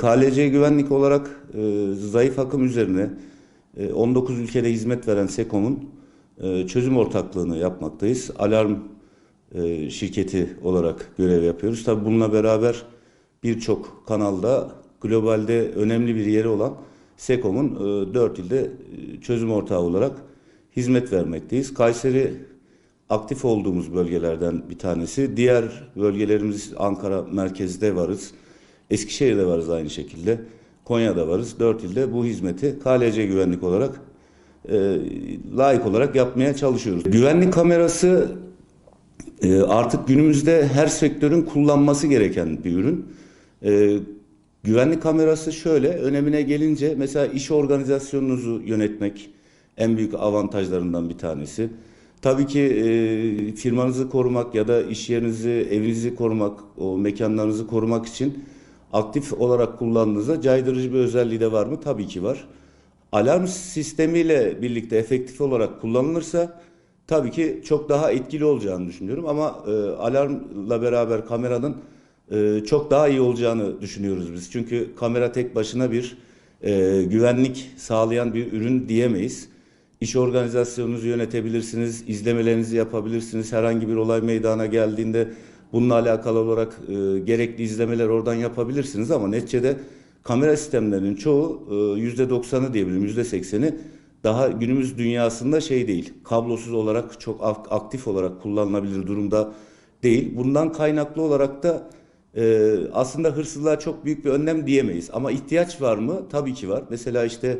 KLC güvenlik olarak e, zayıf akım üzerine e, 19 ülkede hizmet veren SEKOM'un e, çözüm ortaklığını yapmaktayız. Alarm e, şirketi olarak görev yapıyoruz. Tabii bununla beraber birçok kanalda globalde önemli bir yeri olan SEKOM'un e, 4 ilde e, çözüm ortağı olarak hizmet vermekteyiz. Kayseri aktif olduğumuz bölgelerden bir tanesi. Diğer bölgelerimiz Ankara merkezde varız. Eskişehir'de varız aynı şekilde. Konya'da varız. Dört ilde bu hizmeti KLC güvenlik olarak e, layık olarak yapmaya çalışıyoruz. Güvenlik kamerası e, artık günümüzde her sektörün kullanması gereken bir ürün. E, güvenlik kamerası şöyle, önemine gelince mesela iş organizasyonunuzu yönetmek en büyük avantajlarından bir tanesi. Tabii ki e, firmanızı korumak ya da iş yerinizi, evinizi korumak, o mekanlarınızı korumak için aktif olarak kullandığınızda caydırıcı bir özelliği de var mı? Tabii ki var. Alarm sistemiyle birlikte efektif olarak kullanılırsa tabii ki çok daha etkili olacağını düşünüyorum ama e, alarmla beraber kameranın e, çok daha iyi olacağını düşünüyoruz biz. Çünkü kamera tek başına bir e, güvenlik sağlayan bir ürün diyemeyiz. İş organizasyonunuzu yönetebilirsiniz, izlemelerinizi yapabilirsiniz. Herhangi bir olay meydana geldiğinde bununla alakalı olarak e, gerekli izlemeler oradan yapabilirsiniz ama neticede kamera sistemlerinin çoğu e, yüzde doksanı diyebilirim, yüzde sekseni daha günümüz dünyasında şey değil, kablosuz olarak çok ak- aktif olarak kullanılabilir durumda değil. Bundan kaynaklı olarak da e, aslında hırsızlığa çok büyük bir önlem diyemeyiz. Ama ihtiyaç var mı? Tabii ki var. Mesela işte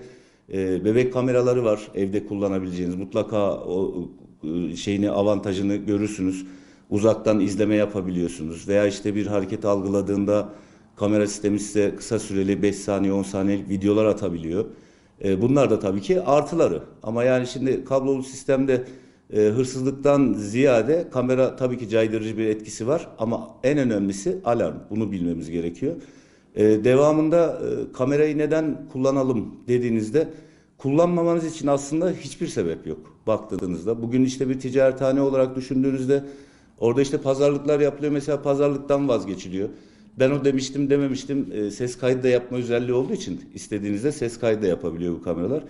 e, bebek kameraları var evde kullanabileceğiniz. Mutlaka o e, şeyini avantajını görürsünüz. Uzaktan izleme yapabiliyorsunuz. Veya işte bir hareket algıladığında kamera sistemi size kısa süreli 5 saniye 10 saniyelik videolar atabiliyor. E, bunlar da tabii ki artıları. Ama yani şimdi kablolu sistemde e, hırsızlıktan ziyade kamera tabii ki caydırıcı bir etkisi var ama en önemlisi alarm. Bunu bilmemiz gerekiyor. E, devamında e, kamerayı neden kullanalım dediğinizde kullanmamanız için aslında hiçbir sebep yok baktığınızda. Bugün işte bir ticarethane olarak düşündüğünüzde orada işte pazarlıklar yapılıyor. Mesela pazarlıktan vazgeçiliyor. Ben o demiştim dememiştim e, ses kaydı da yapma özelliği olduğu için istediğinizde ses kaydı da yapabiliyor bu kameralar.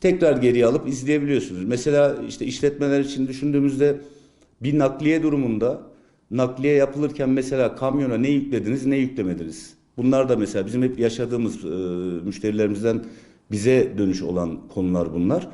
Tekrar geriye alıp izleyebiliyorsunuz. Mesela işte işletmeler için düşündüğümüzde bir nakliye durumunda nakliye yapılırken mesela kamyona ne yüklediniz ne yüklemediniz. Bunlar da mesela bizim hep yaşadığımız e, müşterilerimizden bize dönüş olan konular bunlar.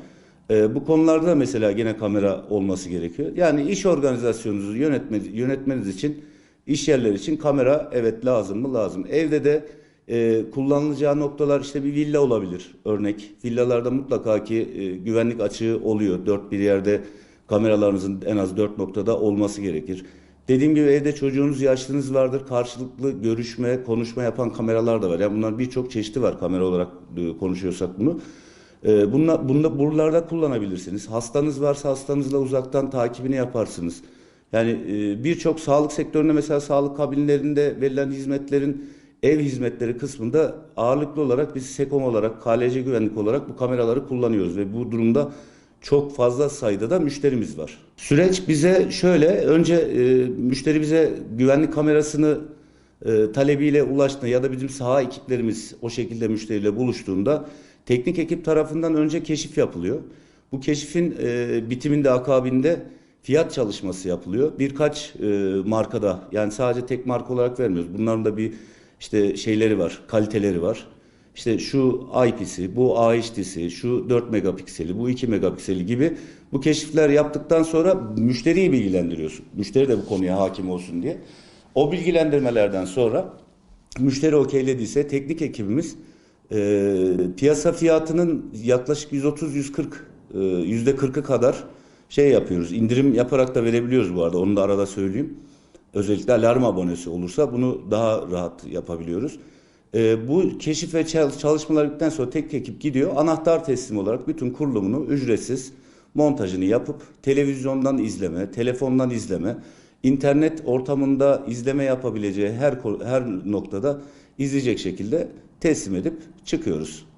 E, bu konularda mesela gene kamera olması gerekiyor. Yani iş organizasyonunuzu yönetme, yönetmeniz için iş yerleri için kamera evet lazım mı? Lazım. Evde de e, kullanılacağı noktalar işte bir villa olabilir örnek. Villalarda mutlaka ki e, güvenlik açığı oluyor. Dört bir yerde kameralarınızın en az dört noktada olması gerekir. Dediğim gibi evde çocuğunuz, yaşlınız vardır. Karşılıklı görüşme, konuşma yapan kameralar da var. Yani bunlar birçok çeşidi var kamera olarak e, konuşuyorsak bunu. E, bunlar, bunda, buralarda kullanabilirsiniz. Hastanız varsa hastanızla uzaktan takibini yaparsınız. Yani e, birçok sağlık sektöründe mesela sağlık kabinlerinde verilen hizmetlerin ev hizmetleri kısmında ağırlıklı olarak biz SEKOM olarak, KLC güvenlik olarak bu kameraları kullanıyoruz ve bu durumda çok fazla sayıda da müşterimiz var. Süreç bize şöyle, önce e, müşteri bize güvenlik kamerasını e, talebiyle ulaştığında ya da bizim saha ekiplerimiz o şekilde müşteriyle buluştuğunda teknik ekip tarafından önce keşif yapılıyor. Bu keşifin e, bitiminde akabinde fiyat çalışması yapılıyor. Birkaç e, markada yani sadece tek marka olarak vermiyoruz. Bunların da bir işte şeyleri var, kaliteleri var. İşte şu IP'si, bu AHD'si, şu 4 megapikseli, bu 2 megapikseli gibi bu keşifler yaptıktan sonra müşteriyi bilgilendiriyorsun. Müşteri de bu konuya hakim olsun diye. O bilgilendirmelerden sonra müşteri okeylediyse teknik ekibimiz e, piyasa fiyatının yaklaşık 130-140 e, yüzde 40'ı kadar şey yapıyoruz. İndirim yaparak da verebiliyoruz bu arada. Onu da arada söyleyeyim. Özellikle alarm abonesi olursa bunu daha rahat yapabiliyoruz. E, bu keşif ve çal- çalışmalar bittikten sonra tek ekip gidiyor. Anahtar teslim olarak bütün kurulumunu ücretsiz montajını yapıp televizyondan izleme, telefondan izleme, internet ortamında izleme yapabileceği her her noktada izleyecek şekilde teslim edip çıkıyoruz.